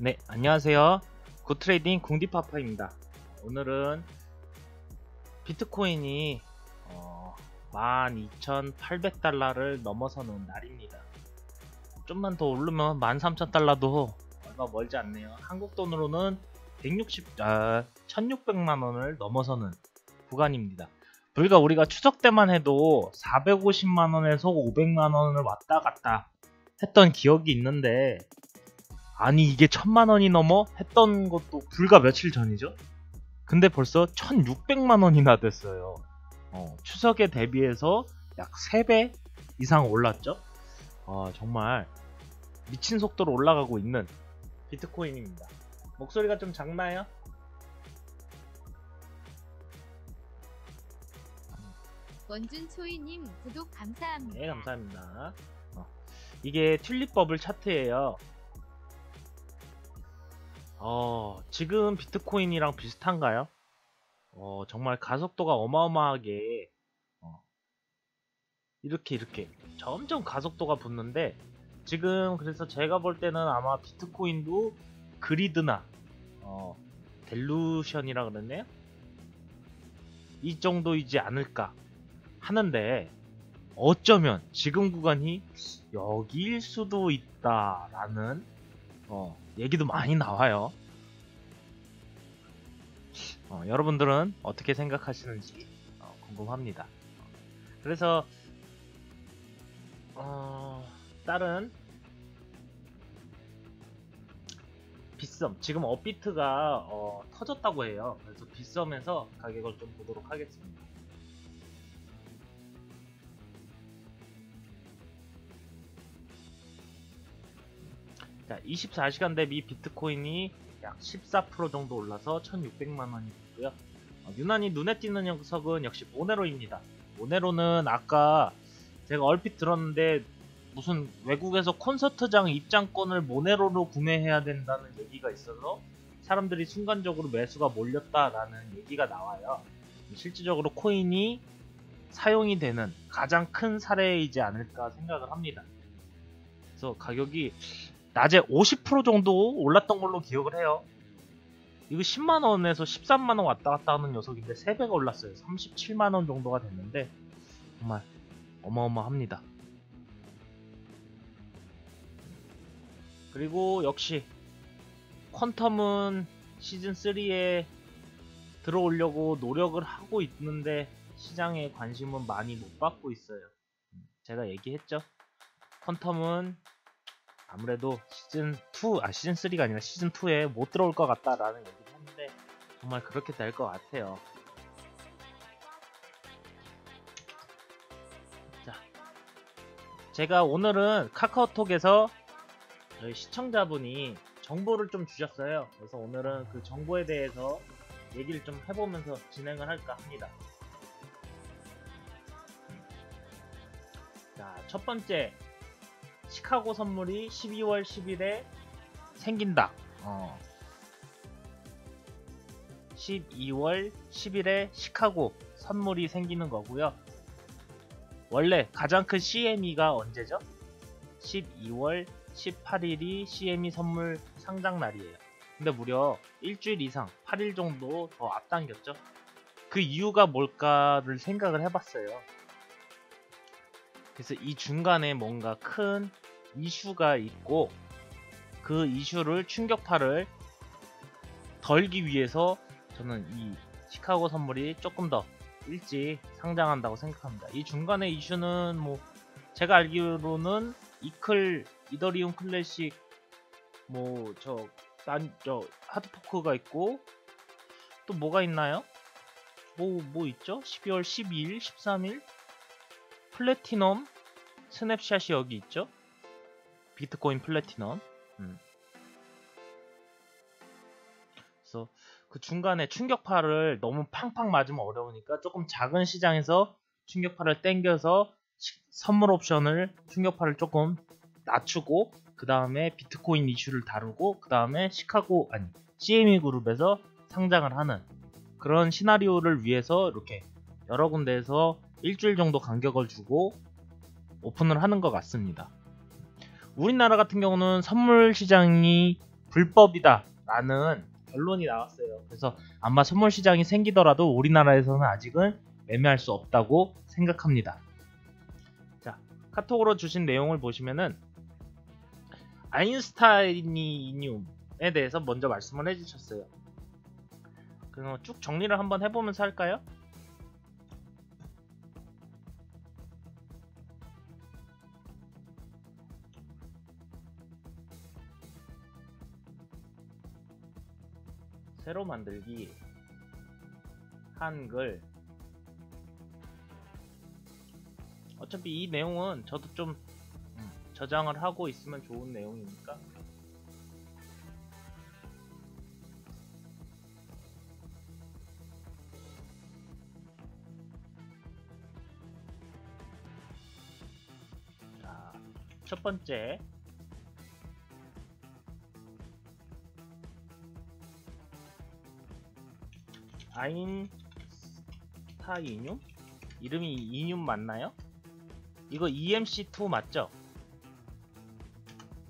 네, 안녕하세요. 굿트레이딩 궁디파파입니다. 오늘은 비트코인이 어, 12,800달러를 넘어서는 날입니다. 좀만 더 오르면 13,000달러도 얼마 멀지 않네요. 한국 돈으로는 160, 아, 1,600만원을 넘어서는 구간입니다. 불과 우리가 추석 때만 해도 450만원에서 500만원을 왔다 갔다 했던 기억이 있는데 아니 이게 천만 원이 넘어 했던 것도 불과 며칠 전이죠. 근데 벌써 1600만 원이나 됐어요. 어, 추석에 대비해서 약 3배 이상 올랐죠. 어, 정말 미친 속도로 올라가고 있는 비트코인입니다. 목소리가 좀 작나요? 원준 초이님 구독 감사합니다. 네, 감사합니다. 어, 이게 튤립 버블 차트예요. 어, 지금 비트코인이랑 비슷한가요? 어, 정말 가속도가 어마어마하게 어, 이렇게 이렇게 점점 가속도가 붙는데 지금 그래서 제가 볼 때는 아마 비트코인도 그리드나 어, 델루션이라 그랬네요. 이 정도이지 않을까 하는데 어쩌면 지금 구간이 여기일 수도 있다라는 어, 얘기도 많이 나와요. 어, 여러분들은 어떻게 생각하시는지 어, 궁금합니다. 그래서 어, 다른 빗썸 지금 업비트가 어, 터졌다고 해요. 그래서 빗썸에서 가격을 좀 보도록 하겠습니다. 자, 24시간 대비 비트코인이 약 14% 정도 올라서 1600만 원이 됐고요. 어, 유난히 눈에 띄는 녀석은 역시 모네로입니다. 모네로는 아까 제가 얼핏 들었는데 무슨 외국에서 콘서트장 입장권을 모네로로 구매해야 된다는 얘기가 있어서 사람들이 순간적으로 매수가 몰렸다라는 얘기가 나와요. 실질적으로 코인이 사용이 되는 가장 큰 사례이지 않을까 생각을 합니다. 그래서 가격이 낮에 50% 정도 올랐던 걸로 기억을 해요. 이거 10만원에서 13만원 왔다 갔다 하는 녀석인데 3배가 올랐어요. 37만원 정도가 됐는데 정말 어마어마합니다. 그리고 역시 퀀텀은 시즌3에 들어오려고 노력을 하고 있는데 시장의 관심은 많이 못 받고 있어요. 제가 얘기했죠. 퀀텀은 아무래도 시즌 2, 아 시즌 3가 아니라 시즌 2에 못 들어올 것 같다라는 얘기를 했는데 정말 그렇게 될 것 같아요. 자, 제가 오늘은 카카오톡에서 저희 시청자분이 정보를 좀 주셨어요. 그래서 오늘은 그 정보에 대해서 얘기를 좀 해보면서 진행을 할까 합니다. 자, 첫 번째 시카고 선물이 12월 10일에 생긴다. 어. 12월 10일에 시카고 선물이 생기는 거고요. 원래 가장 큰 CME가 언제죠? 12월 18일이 CME 선물 상장 날이에요. 근데 무려 일주일 이상, 8일 정도 더 앞당겼죠. 그 이유가 뭘까를 생각을 해봤어요. 그래서 이 중간에 뭔가 큰 이슈가 있고 그 이슈를 충격파를 덜기 위해서 저는 이 시카고 선물이 조금 더 일찍 상장한다고 생각합니다. 이 중간에 이슈는 뭐 제가 알기로는 이클 이더리움 클래식 뭐저 난저 하드포크가 있고 또 뭐가 있나요? 뭐뭐 있죠? 12월 12일, 13일 플래티넘 스냅샷이 여기 있죠. 비트코인 플래티넘. 음. 그래서 그 중간에 충격파를 너무 팡팡 맞으면 어려우니까 조금 작은 시장에서 충격파를 땡겨서 선물 옵션을 충격파를 조금 낮추고 그 다음에 비트코인 이슈를 다루고 그 다음에 시카고 아니 CME 그룹에서 상장을 하는 그런 시나리오를 위해서 이렇게 여러 군데에서 일주일 정도 간격을 주고 오픈을 하는 것 같습니다. 우리나라 같은 경우는 선물 시장이 불법이다 라는 결론이 나왔어요. 그래서 아마 선물 시장이 생기더라도 우리나라에서는 아직은 매매할 수 없다고 생각합니다. 자, 카톡으로 주신 내용을 보시면은 아인슈타이니움에 대해서 먼저 말씀을 해주셨어요. 그럼 쭉 정리를 한번 해보면서 할까요? 새로 만들기 한글. 어차피 이 내용은 저도 좀 음, 저장을 하고 있으면 좋은 내용이니까. 자, 첫 번째 아인스타이늄? 이름이 이늄 맞나요? 이거 EMC2 맞죠?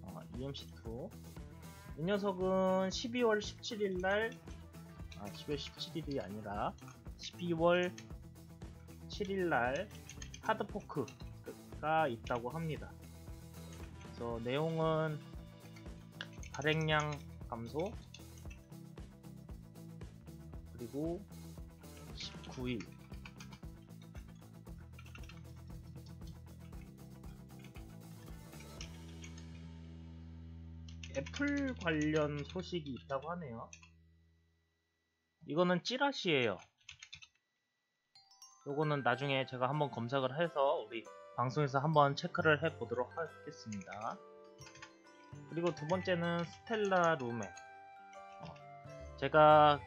어, EMC2 이 녀석은 12월 17일날 아 12월 17일이 아니라 12월 7일날 하드포크가 있다고 합니다 그래서 내용은 발행량 감소 그리고 19일 애플 관련 소식이 있다고 하네요. 이거는 찌라시예요. 요거는 나중에 제가 한번 검색을 해서 우리 방송에서 한번 체크를 해 보도록 하겠습니다. 그리고 두 번째는 스텔라 룸에 어, 제가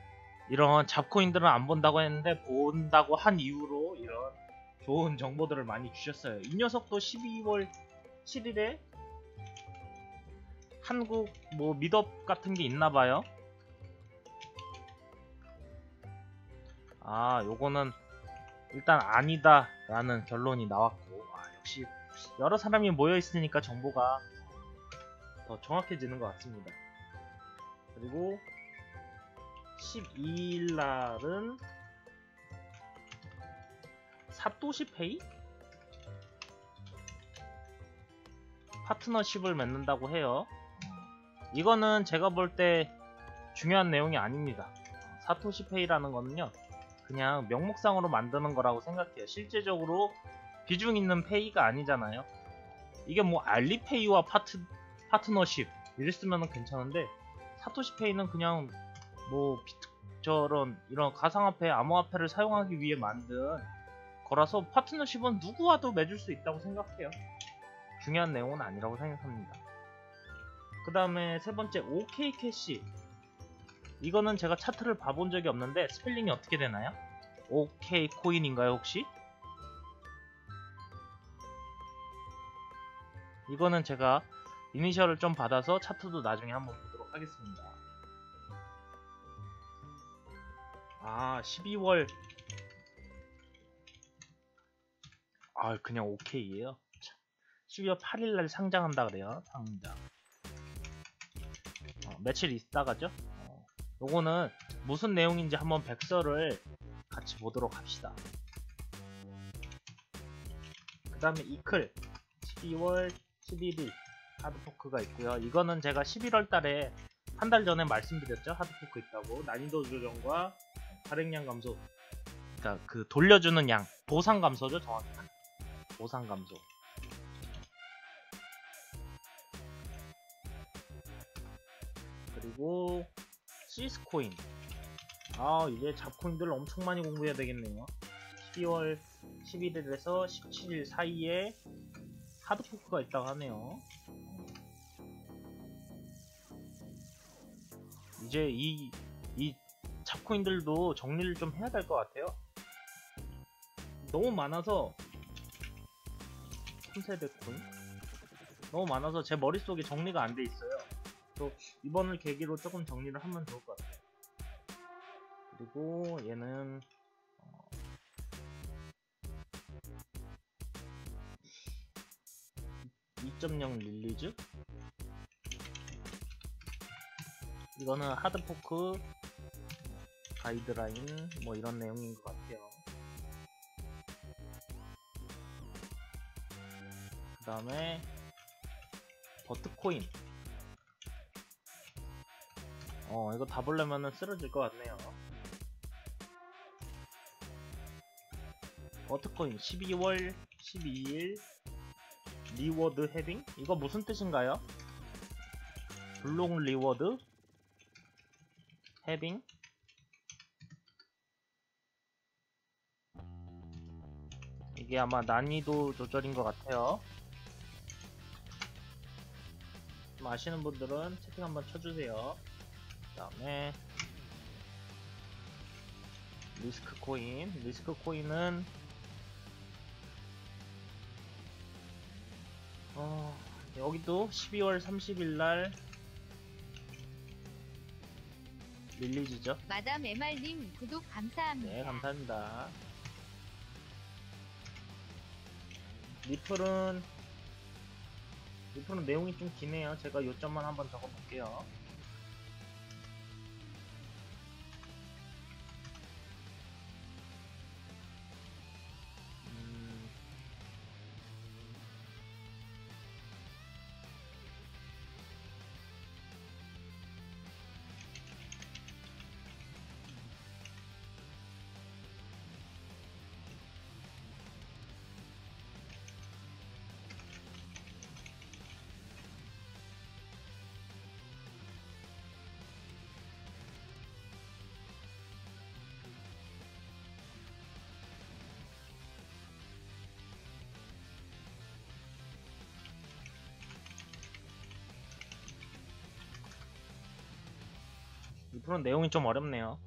이런 잡코인들은 안 본다고 했는데 본다고 한 이후로 이런 좋은 정보들을 많이 주셨어요. 이 녀석도 12월 7일에 한국 뭐 미덥 같은 게 있나 봐요. 아, 요거는 일단 아니다 라는 결론이 나왔고 아, 역시 여러 사람이 모여 있으니까 정보가 더 정확해지는 것 같습니다. 그리고 12일 날은 사토시 페이 파트너십을 맺는다고 해요. 이거는 제가 볼 때 중요한 내용이 아닙니다. 사토시 페이라는 거는요, 그냥 명목상으로 만드는 거라고 생각해요. 실제적으로 비중 있는 페이가 아니잖아요. 이게 뭐 알리페이와 파트, 파트너십 이랬으면 괜찮은데 사토시 페이는 그냥 뭐 비트처럼 이런 가상화폐, 암호화폐를 사용하기 위해 만든 거라서 파트너십은 누구와도 맺을 수 있다고 생각해요. 중요한 내용은 아니라고 생각합니다. 그 다음에 세 번째 OK 캐시 이거는 제가 차트를 봐본 적이 없는데 스펠링이 어떻게 되나요? OK 코인인가요 혹시? 이거는 제가 이니셜을 좀 받아서 차트도 나중에 한번 보도록 하겠습니다. 아 12월. 아 그냥 OK예요? 12월 8일날 상장한다 그래요 상장. 어, 며칠 있다가죠? 어, 요거는 무슨 내용인지 한번 백서를 같이 보도록 합시다. 그 다음에 이클. 12월 11일 하드포크가 있고요. 이거는 제가 11월 달에 한 달 전에 말씀드렸죠? 하드포크 있다고. 난이도 조정과 발행량 감소. 그러니까 그 돌려주는 양. 보상 감소죠 정확히는. 보상 감소. 그리고 시스 코인. 아 이제 잡코인들 엄청 많이 공부해야 되겠네요. 12월 11일에서 17일 사이에 하드포크가 있다고 하네요. 이제 이, 이 잡코인들도 정리를 좀 해야 될 것 같아요. 너무 많아서 3세대 코인? 너무 많아서 제 머릿속에 정리가 안 돼 있어요. 또 이번을 계기로 조금 정리를 하면 좋을 것 같아요. 그리고 얘는 어, (2.0) 릴리즈? 이거는 하드포크 가이드라인 뭐 이런 내용인 것 같아요. 그 다음에 버트코인 어 이거 다 보려면은 쓰러질 것 같네요 버트코인 12월 12일 리워드 헤딩 이거 무슨 뜻인가요? 블록 리워드 헤딩 이게 아마 난이도 조절인 것 같아요. 좀 아시는 분들은 채팅 한번 쳐주세요. 그 다음에 리스크 코인. 리스크 코인은 어, 여기도 12월 30일 날 릴리즈죠? 마담 MR님 구독 감사합니다. 네 감사합니다 리플은 리플은 내용이 좀 기네요. 제가 요점만 한번 적어 볼게요 리플은 내용이 좀 어렵네요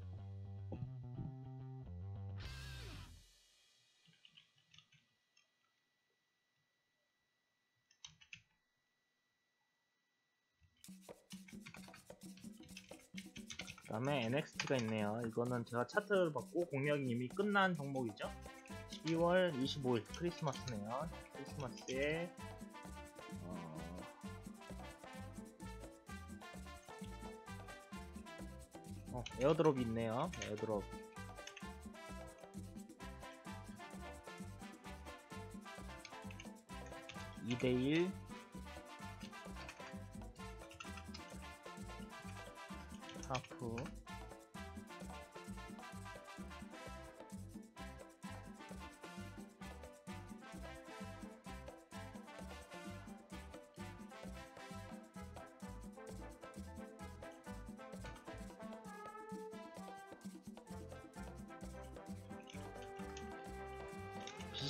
그 다음에 NXT가 있네요. 이거는 제가 차트를 봤고 공략이 이미 끝난 종목이죠. 12월 25일 크리스마스네요. 크리스마스에 어... 어, 에어드롭이 있네요. 에어드롭. (2대1) 하프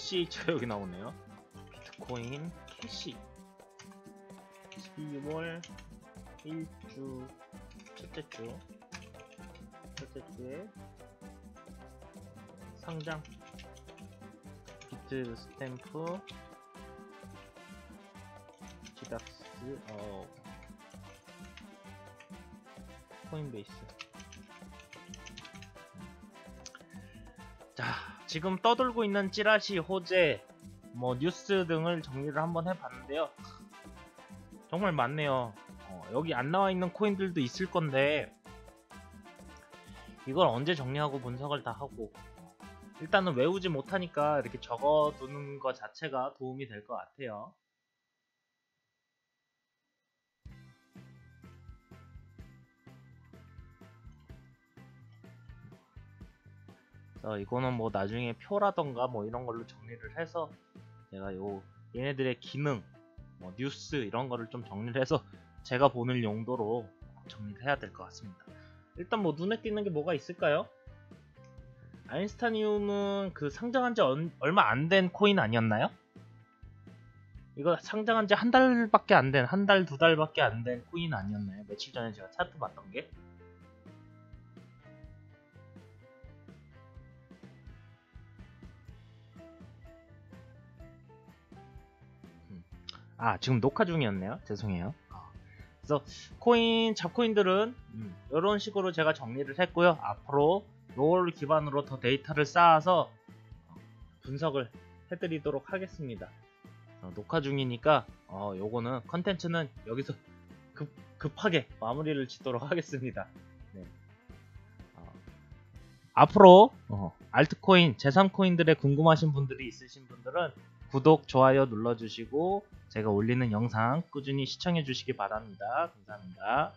BCH가 여기 나오네요. 비트코인 캐시. 12월 1주 첫째 주. 첫째 주에 상장. 비트 스탬프. 지닥스 어. 코인베이스 지금 떠돌고 있는 찌라시 호재 뭐 뉴스 등을 정리를 한번 해봤는데요 정말 많네요 어, 여기 안 나와 있는 코인들도 있을 건데 이걸 언제 정리하고 분석을 다 하고 일단은 외우지 못하니까 이렇게 적어두는 것 자체가 도움이 될 것 같아요. 그래서 이거는 뭐 나중에 표라던가 뭐 이런 걸로 정리를 해서 제가 요 얘네들의 기능, 뭐 뉴스 이런 거를 좀 정리를 해서 제가 보는 용도로 정리를 해야 될 것 같습니다. 일단 뭐 눈에 띄는 게 뭐가 있을까요? 아인스타니움은 그 상장한 지 얼마 안 된 코인 아니었나요? 이거 상장한 지 한 달밖에 안 된, 한 달, 두 달밖에 안 된 코인 아니었나요? 며칠 전에 제가 차트 봤던 게? 아 지금 녹화 중이었네요. 죄송해요. 어. 그래서 코인 잡코인들은 음, 이런 식으로 제가 정리를 했고요. 앞으로 롤 기반으로 더 데이터를 쌓아서 어, 분석을 해드리도록 하겠습니다. 어, 녹화 중이니까 어, 요거는 컨텐츠는 여기서 급, 급하게 마무리를 짓도록 하겠습니다. 네. 어, 앞으로 어, 알트코인, 제3코인들에 궁금하신 분들이 있으신 분들은 구독, 좋아요 눌러주시고 제가 올리는 영상 꾸준히 시청해 주시기 바랍니다. 감사합니다.